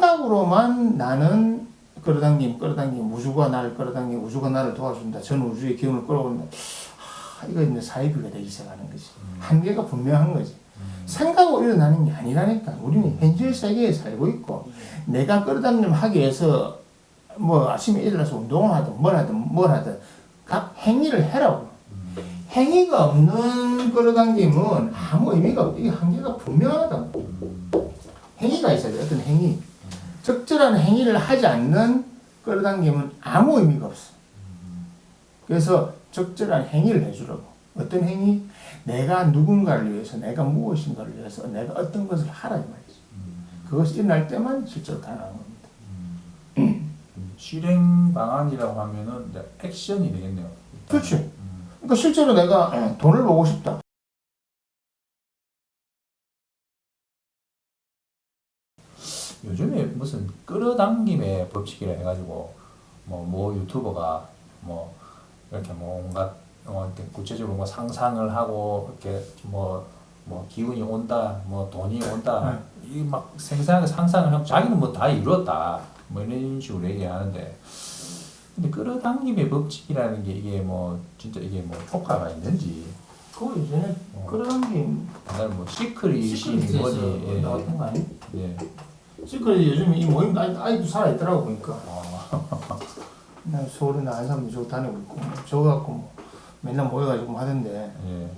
생각으로만 나는 끌어당김, 끌어당김, 우주가 나를 끌어당김, 우주가 나를 도와준다. 전 우주의 기운을 끌어온다. 하, 이거 이제 사이비가 되기 시작하는 거지. 한계가 분명한 거지. 생각으로 일어나는 게 아니라니까. 우리는 현실 세계에 살고 있고, 내가 끌어당김 하기 위해서 뭐 아침에 일어나서 운동을 하든 뭘 하든 뭘 하든 각 행위를 해라고. 행위가 없는 끌어당김은 아무 의미가 없고, 이게 한계가 분명하다고. 행위가 있어야 돼, 어떤 행위. 적절한 행위를 하지 않는 끌어당김은 아무 의미가 없어. 그래서 적절한 행위를 해주라고. 어떤 행위? 내가 누군가를 위해서, 내가 무엇인가를 위해서, 내가 어떤 것을 하라 이 말이지. 그것이 일어날 때만 실제로 가능한 겁니다. 실행 방안이라고 하면은 액션이 되겠네요. 그렇지. 그러니까 실제로 내가 어, 돈을 보고 싶다. 무슨 끌어당김의 법칙이라 해가지고 뭐 뭐 유튜버가 뭐 이렇게 뭐 온갖 어 구체적으로 뭐 상상을 하고 이렇게 뭐 뭐 기운이 온다, 뭐 돈이 온다, 이 막 생생하게 상상을 하고 자기는 뭐 다 이뤘다, 뭐 이런 식으로 얘기하는데 근데 끌어당김의 법칙이라는 게 이게 뭐 진짜 이게 뭐 효과가 있는지. 그거 이전에 어. 끌어당김. 옛날 뭐 시크릿이 뭐니 예, 나왔던 거 아니야? 예. 시크릿 요즘 이 모임 아이, 아이도 살아있더라고 보니까. 아, 나 서울에 나한 사람도 저거 다니고 있고 저거 갖고 뭐 맨날 모여가지고 뭐 하던데 예.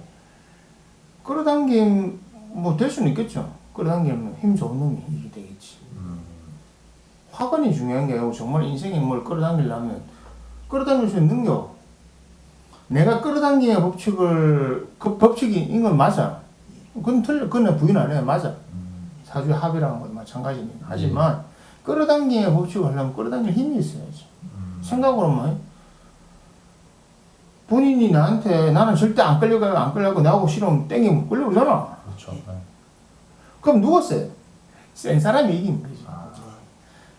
끌어당김 뭐 될 수는 있겠죠. 끌어당기면 힘 좋은 놈이 이게 되겠지. 음. 화관이 중요한 게 아니고 정말 인생에 뭘 끌어당기려면 끌어당길 수 있는 능력. 내가 끌어당김의 법칙을 그 법칙이 이건 맞아. 그건 틀려. 그건 부인 안 해. 맞아. 음. 사주의 합이라는 건 마찬가지니까. 하지만 끌어당김의 법칙을 하려면 끌어당길 힘이 있어야지. 음. 생각으로만 본인이 나한테 나는 절대 안 끌려가요 안 끌려고 나하고 싫으면 땡기면 끌려오잖아 그렇죠. 예. 그럼 누가 세? 센 사람이 이기는 거지 아.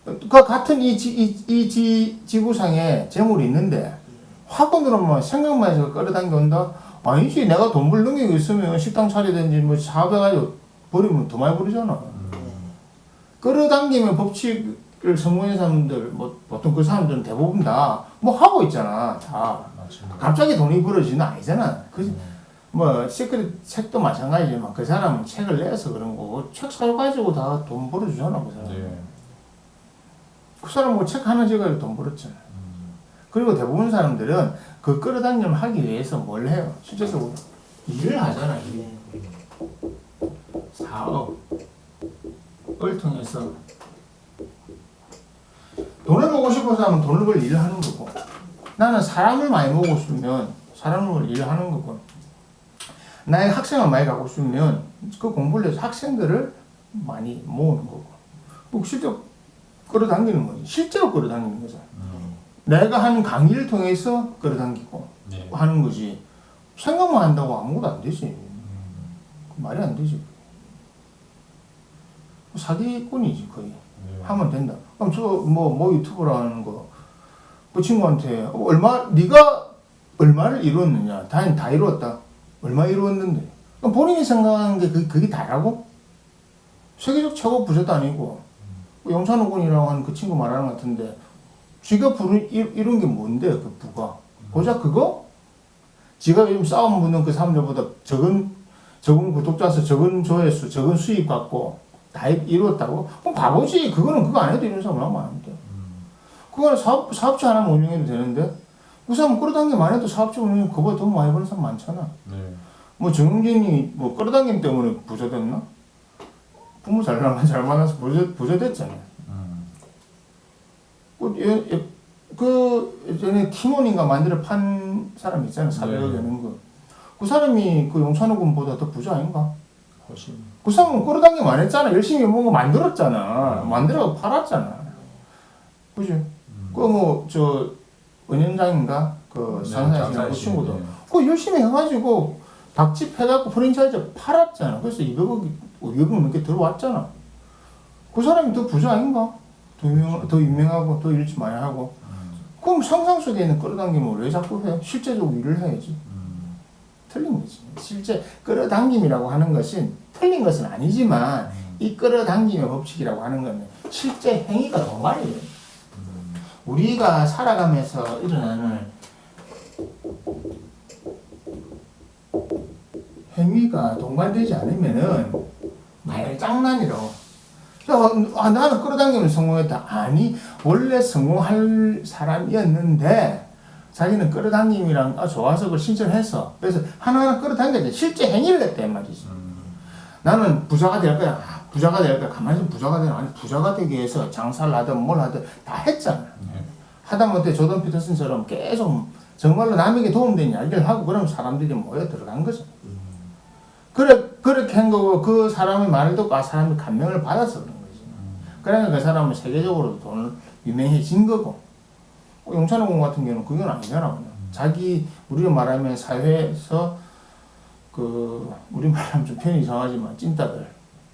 그 같은 이, 지, 이, 이 지, 지구상에 재물이 있는데 화건으로만 생각만 해서 끌어당겨 온다? 아니지 내가 돈벌 능력이 있으면 식당 차리든지 뭐 사업해가지고 버리면 더 많이 버리잖아 끌어당기면 법칙을 성공한 사람들 뭐 보통 그 사람들은 대부분 다 뭐 하고 있잖아 다. 갑자기 돈이 벌어지는 거 아니잖아. 그, 음. 뭐, 시크릿 책도 마찬가지지만 그 사람은 책을 내서 그런 거고, 책 사가지고 다 돈 벌어주잖아, 그 사람. 네. 그 사람 뭐책 하나 찍어도 돈 벌었잖아. 음. 그리고 대부분 사람들은 그 끌어당김을 하기 위해서 뭘 해요? 실제적으로 일을 하잖아, 일. 사업을 통해서 돈을 벌고 싶어서 하면 돈을 벌 일을 하는 거고 나는 사람을 많이 모으고 싶으면 사람을 벌 일을 하는 거고 나의 학생을 많이 갖고 싶으면 그 공부를 해서 학생들을 많이 모으는 거고 뭐 실제로 끌어당기는 거지. 실제로 끌어당기는 거잖아 음. 내가 하는 강의를 통해서 끌어당기고 네. 하는 거지. 생각만 한다고 아무것도 안 되지. 그 말이 안 되지 사기꾼이지 거의. 네. 하면 된다. 그럼 저뭐뭐 뭐 유튜브라는 거 그 친구한테 어, 얼마 네가 얼마를 이루었느냐. 다, 다 이루었다. 얼마 이루었는데. 그럼 본인이 생각하는 게 그게, 그게 다라고? 세계적 최고 부자도 아니고. 그 영찬호 군이라고 하는 그 친구 말하는 것 같은데 지가 부른 이- 이런 게 뭔데 그 부가? 고작 그거? 지가 요즘 싸움 붙는 그 사람들보다 적은 적은 구독자 수, 적은 조회수, 적은 수입 갖고 다 이- 이루었다고? 그럼 바보지. 그거는 그거 안 해도 이런 사람 얼마나 많은데. 그거는 사업, 사업체 하나만 운영해도 되는데 그 사람 끌어당기만 해도 사업체 운영 그거보다 돈 많이 버는 사람 많잖아. 네. 뭐 정진이 뭐 끌어당김 때문에 부자 됐나? 부모 잘 나가 잘 만나서 부자, 부자 됐잖아. 음. 그, 예, 예, 그 예전에 티몬인가 만들어 판 사람 있잖아. 400억 네. 되는 거. 그 사람이 그 용찬호 군보다 더 부자 아닌가? 훨씬. 그 사람은 끌어당김 안 했잖아. 열심히 뭔가 만들었잖아. 만들어 팔았잖아. 그지? 음. 그뭐 저 은현장인가 그 네, 상사이신 그 친구도 네. 그 열심히 해가지고 닭집 해갖고 프랜차이즈 팔았잖아. 그래서 200억이 200억 넘게 들어왔잖아. 그 사람이 더 부자 아닌가? 더 유명 더 유명하고 더일 많이 하고. 음. 그럼 상상 속에 있는 끌어당김을 왜 자꾸 해? 실제적으로 일을 해야지. 음. 틀린 거지. 실제 끌어당김이라고 하는 것은 틀린 것은 아니지만 이 끌어당김의 법칙이라고 하는 거는 실제 행위가 동반이에요. 우리가 살아가면서 일어나는 행위가 동반되지 않으면은 말장난이라고. 야, 아, 나는 끌어당기면 성공했다. 아니, 원래 성공할 사람이었는데, 자기는 끌어당김이랑 아, 좋아서 그걸 신청했어. 그래서 하나하나 끌어당겼지. 실제 행위를 했단 말이지. 나는 부자가 될 거야. 아, 부자가 될 거야. 가만히 좀 부자가 되나. 아니, 부자가 되기 위해서 장사를 하든 뭘 하든 다 했잖아. 네. 하다못해 조던 피터슨처럼 계속 정말로 남에게 도움되는 이야기를 하고 그러면 사람들이 모여 들어간 거죠. 그래, 그렇게 한 거고 그 사람의 말을 듣고 아, 사람이 감명을 받아서 그런 거지. 그러니까 그 사람은 세계적으로 돈을 유명해진 거고. 어, 용찬호 공 같은 경우는 그건 아니잖아. 그냥. 자기, 우리가 말하면 사회에서 그, 우리 말하면 좀 표현이 이상하지만 찐따들,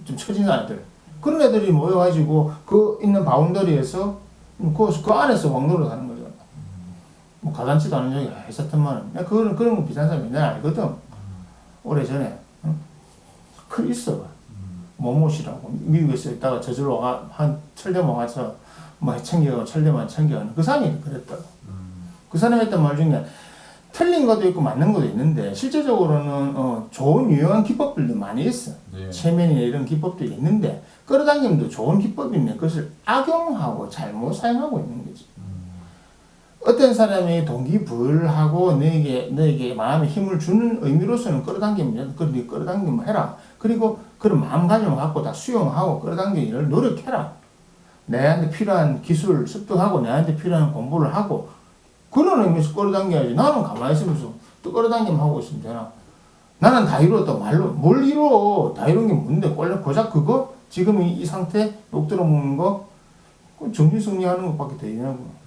좀 처진 아이들. 그런 애들이 모여가지고 그 있는 바운더리에서 그, 그 안에서 왕노릇 하는 거죠. 뭐 가단치도 않은 적이 있었던만은. 야, 그거는 그런 거 비싼 사람이 내가 알거든. 오래 전에. 응? 그 있어. 모모시라고. 미국에서 있다가 저절로 와, 한 철대만 와서 뭐 챙겨가고 철대만 챙겨가는 그 사람이 그랬다고. 그 사람이 했던 말 중에 틀린 것도 있고 맞는 것도 있는데 실제적으로는 어, 좋은 유용한 기법들도 많이 있어. 네. 체면이나 이런 기법들이 있는데 끌어당김도 좋은 기법인데 그것을 악용하고 잘못 사용하고 있는 거지. 어떤 사람이 동기부여하고 너에게 너에게 마음에 힘을 주는 의미로서는 끌어당기면 그래 네 끌어당기면 해라. 그리고 그런 마음가짐을 갖고 다 수용하고 끌어당기는 일을 노력해라. 내한테 필요한 기술 습득하고 내한테 필요한 공부를 하고 그런 의미에서 끌어당겨야지. 나는 가만히 있으면서 또 끌어당기면 하고 있으면 되나. 나는 다 이루었다 말로 뭘 이루어 다 이룬 게 뭔데 원래 고작 그거 지금 이, 이 상태 욕 들어먹는 거 정신승리하는 것밖에 되냐고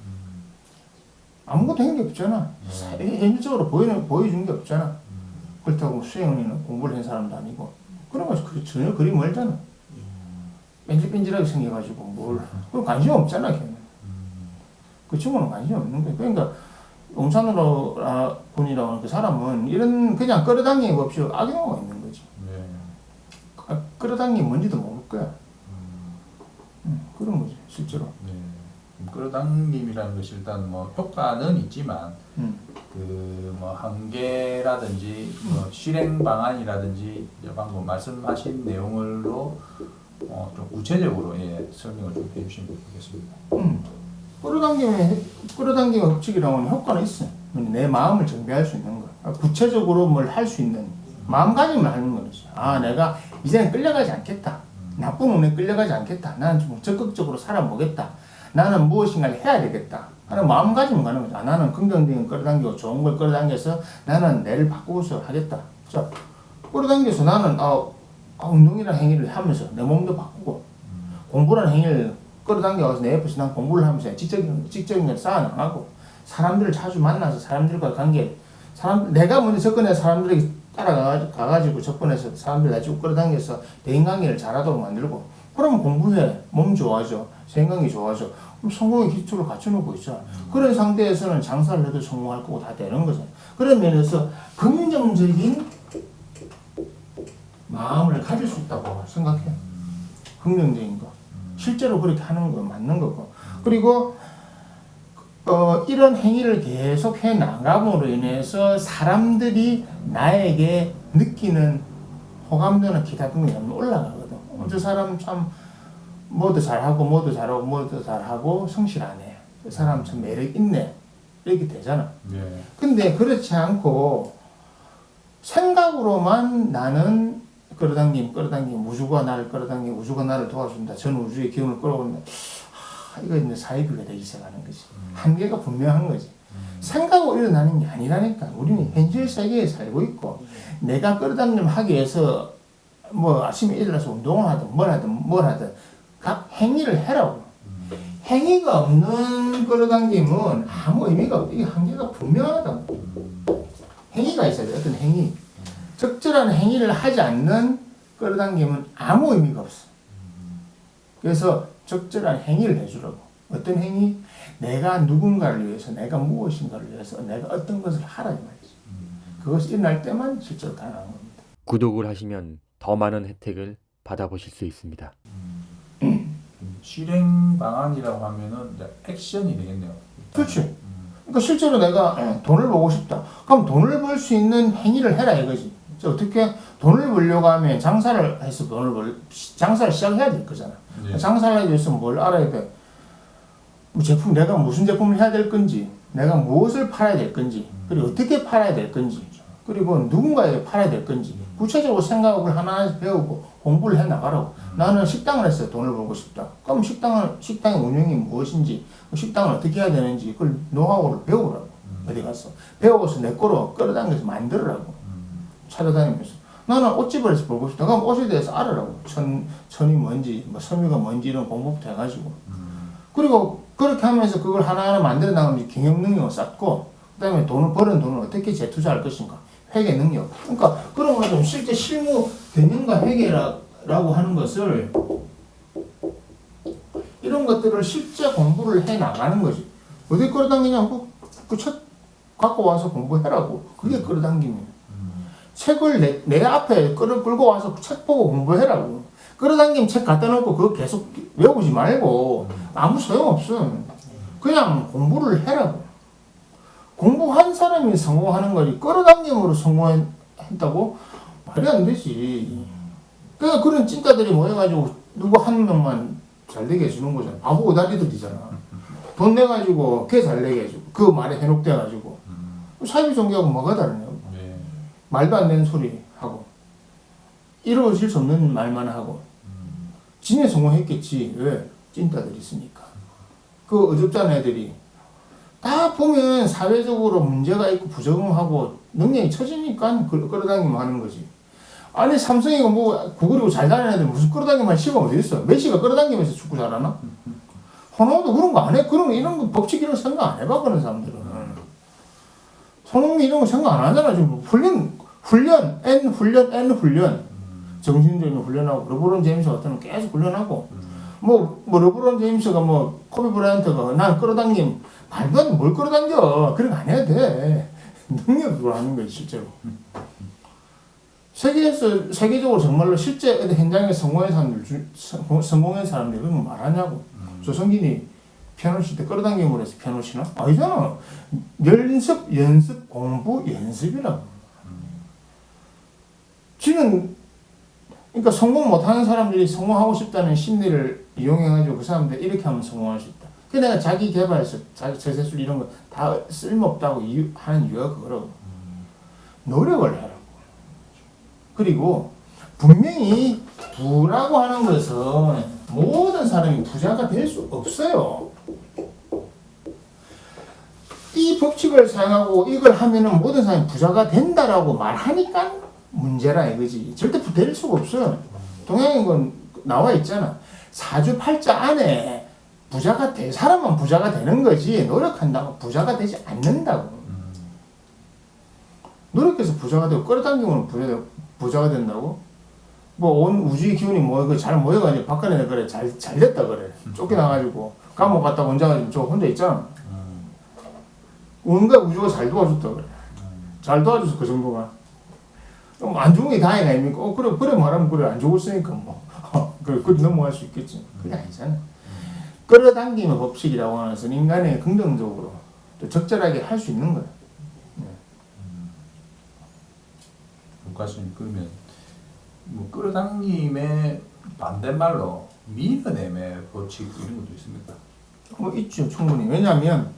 아무것도 한 게 없잖아. 사- 현실적으로 보이는 보여준 게 없잖아. 그렇다고 수영이는 공부를 한 사람도 아니고. 그런 거 그- 전혀 그리 멀잖아. 뺀질뺀질하게 생겨가지고 뭘. 그런 관심 없잖아 걔는. 그 친구는 관심 없는 거야. 그러니까 용산으로 아, 군이라고 하는 그 사람은 이런 그냥 끌어당김 없이 악용하고 있는 거지. 네. 아, 끌어당김 뭔지도 모를 거야. 응, 그런 거지 실제로. 네. 끌어당김이라는 것이 일단 뭐 효과는 있지만 응. 그뭐 한계라든지 뭐 실행 방안이라든지 방금 말씀하신 내용을로 어, 좀 구체적으로 예, 설명을 좀 해주시면 좋겠습니다. 응. 끌어당김의 끌어당김의 법칙이라고 하는 효과는 있어 내 마음을 정비할 수 있는 거야 아, 구체적으로 뭘 할 수 있는 마음가짐을 하는 거지 아 내가 이제는 끌려가지 않겠다. 나쁜 운에 끌려가지 않겠다. 나는 좀 적극적으로 살아보겠다 나는 무엇인가를 해야 되겠다. 하는 마음가짐을 가는 거죠. 아, 나는 긍정적인 끌어당기고 좋은 걸 끌어당겨서 나는 내를 바꾸고서 하겠다. 자 끌어당겨서 나는 아, 아, 운동이라는 행위를 하면서 내 몸도 바꾸고 공부라는 행위를 끌어당겨서 내 옆에서 난 공부를 하면서 지적인, 지적인 걸 쌓아나가고 사람들을 자주 만나서 사람들과 관계 사람 내가 먼저 접근해서 사람들에게 따라가가지고 가가지고 접근해서 사람들 나지고 끌어당겨서 대인관계를 잘하도록 만들고 그러면 공부해. 몸 좋아져 생각이 좋아져 그럼 성공의 기초를 갖춰놓고 있잖아 그런 상태에서는 장사를 해도 성공할 거고 다 되는 거잖아 그런 면에서 긍정적인 마음을 가질 수 있다고 생각해 긍정적인 거. 실제로 그렇게 하는 거 맞는 거고. 그리고 어, 이런 행위를 계속 해 나감으로 인해서 사람들이 나에게 느끼는 호감도나 기타 등이 너무 올라가거든. 어, 저 사람 참 뭐도 잘하고 뭐도 잘하고 뭐도 잘하고 성실하네. 저 사람 참 매력 있네. 이렇게 되잖아. 네. 근데 그렇지 않고 생각으로만 나는 끌어당김, 끌어당김, 우주가 나를 끌어당김, 우주가 나를 도와준다. 전 우주의 기운을 끌어온다. 하, 이거 이제 사이비가 되기 시작하는 거지. 한계가 분명한 거지. 생각으로 일어나는 게 아니라니까. 우리는 현실 세계에 살고 있고, 내가 끌어당김 하기 위해서 뭐 아침에 일어나서 운동을 하든 뭘 하든 뭘 하든 각 행위를 해라고. 행위가 없는 끌어당김은 아무 의미가 없다. 이게 한계가 분명하다고. 행위가 있어야 돼. 어떤 행위. 적절한 행위를 하지 않는 끌어당김은 아무 의미가 없어. 그래서 적절한 행위를 해주라고. 어떤 행위? 내가 누군가를 위해서, 내가 무엇인가를 위해서, 내가 어떤 것을 하라 이 말이지. 그것이 일어날 때만 실제로 가능한 겁니다. 구독을 하시면 더 많은 혜택을 받아보실 수 있습니다. 실행 방안이라고 하면은 액션이 되겠네요. 음. 그러니까 실제로 내가 예, 돈을 벌고 싶다. 그럼 돈을 벌 수 있는 행위를 해라 이거지. 이제 어떻게 돈을 벌려고 하면 장사를 해서 돈을 벌 장사를 시작해야 될 거잖아. 네. 장사를 하기 위해서 뭘 알아야 돼? 뭐 제품 내가 무슨 제품을 해야 될 건지, 내가 무엇을 팔아야 될 건지, 그리고 어떻게 팔아야 될 건지, 그리고 누군가에게 팔아야 될 건지 구체적으로 생각을 하나하나 배우고 공부를 해 나가라고. 나는 식당을 해서 돈을 벌고 싶다. 그럼 식당을 식당의 운영이 무엇인지, 그 식당을 어떻게 해야 되는지 그걸 노하우를 배우라고 어디 가서 배워서 내 거로 끌어당겨서 만들으라고 음. 찾아다니면서. 나는 옷집을 해서 벌고 싶다. 그럼 옷에 대해서 알아라고. 천, 천이 뭔지, 뭐 섬유가 뭔지 이런 공부부터 해가지고. 음. 그리고 그렇게 하면서 그걸 하나하나 만들어 나가면 경영 능력을 쌓고, 그 다음에 돈을, 버는 돈을 어떻게 재투자할 것인가. 회계 능력. 그러니까 그런 거좀 실제 실무 경영과 회계라고 하는 것을 이런 것들을 실제 공부를 해 나가는 거지. 어디 끌어당기냐고? 그책 갖고 와서 공부해라고. 그게 끌어당기면. 음. 책을 내, 내 앞에 끌어 끌고 와서 책 보고 공부해라고. 끌어당기면 책 갖다 놓고 그거 계속 외우지 말고 아무 소용없어. 그냥 공부를 해라고. 공부한 사람이 성공하는 거지. 끌어당김으로 성공했다고? 말이 안 되지. 그러니까 그런 찐따들이 모여가지고 누구 한 명만 잘 되게 해주는 거잖아. 바보 오다리들이잖아. 돈 내가지고 걔 잘 되게 해주고 그 말에 해놓돼가지고 음. 사이비 종교하고 뭐가 다르냐고. 네. 말도 안 되는 소리 이루어질 수 없는 말만 하고 음. 진에 성공했겠지 왜? 찐따들이 있으니까. 그 어줍잖은 애들이 다 보면 사회적으로 문제가 있고 부적응하고 능력이 처지니까 그- 끌어당기면 하는 거지. 아니 삼성이가 뭐 구글이고 잘 다니는 애들 무슨 끌어당기만 시간 어디 있어? 메시가 끌어당기면서 축구 잘하나? 호나우도 그런 거 안 해? 그런 거 이런 거 법칙 이런 거 생각 안 해봐 그런 사람들은. 손흥민 이런 거 생각 안 하잖아 지금. 훈련 훈련 N 훈련 N 훈련 정신적인 훈련하고 르브론 제임스 같은 건 계속 훈련하고. 뭐, 뭐 르브론 제임스가 뭐 코비 브라이언트가 난 끌어당김 말도 안 돼. 뭘 끌어당겨? 그런 거 안 해야 돼. 능력으로 하는 거지 실제로. 세계에서 세계적으로 정말로 실제 현장에 성공한 사람들 중- 성공- 성공한 사람들이 그런 거 말하냐고. 조성진이 피아노 칠때 끌어당김으로 해서 피아노 치나? 아니잖아. 연습 연습 공부 연습이라고. 지는 그러니까 성공 못하는 사람들이 성공하고 싶다는 심리를 이용해가지고 그 사람들 이렇게 하면 성공할 수 있다. 그 내가 자기 개발해서 자기 재세술 이런 거 다 쓸모없다고 이유, 하는 이유가 그거라고. 노력을 해라고. 그리고 분명히 부라고 하는 것은 모든 사람이 부자가 될 수 없어요. 이 법칙을 사용하고 이걸 하면은 모든 사람이 부자가 된다라고 말하니까 문제라 이거지. 절대 될 수가 없어요. 동양인 건 나와 있잖아. 사주팔자 안에 부자가 될 사람만 부자가 되는 거지 노력한다고 부자가 되지 않는다고. 노력해서 부자가 되고 끌어당기면 부자 부자가 된다고? 뭐 온 우주의 기운이 뭐잘 모여가지고 박근혜 그래 잘 잘 됐다 그래 쫓겨나가지고 감옥 갔다 혼자 가지고 저 혼자 있잖아. 온갖 우주가 잘 도와줬다 그래. 잘 도와줘서 그 정도가. 그럼 안 좋은 게 다행 아닙니까? 어, 그래, 그래 말하면 그래, 안 좋았으니까 뭐. 그래, 그래 넘어갈 수 있겠지. 그게 아니잖아. 끌어당김의 법칙이라고 하는 것은 인간의 긍정적으로 또 적절하게 할 수 있는 거야. 국가수님 그러면 뭐 끌어당김의 반대말로 밀어내의 법칙 이런 것도 있습니까? 뭐 있죠, 충분히. 왜냐하면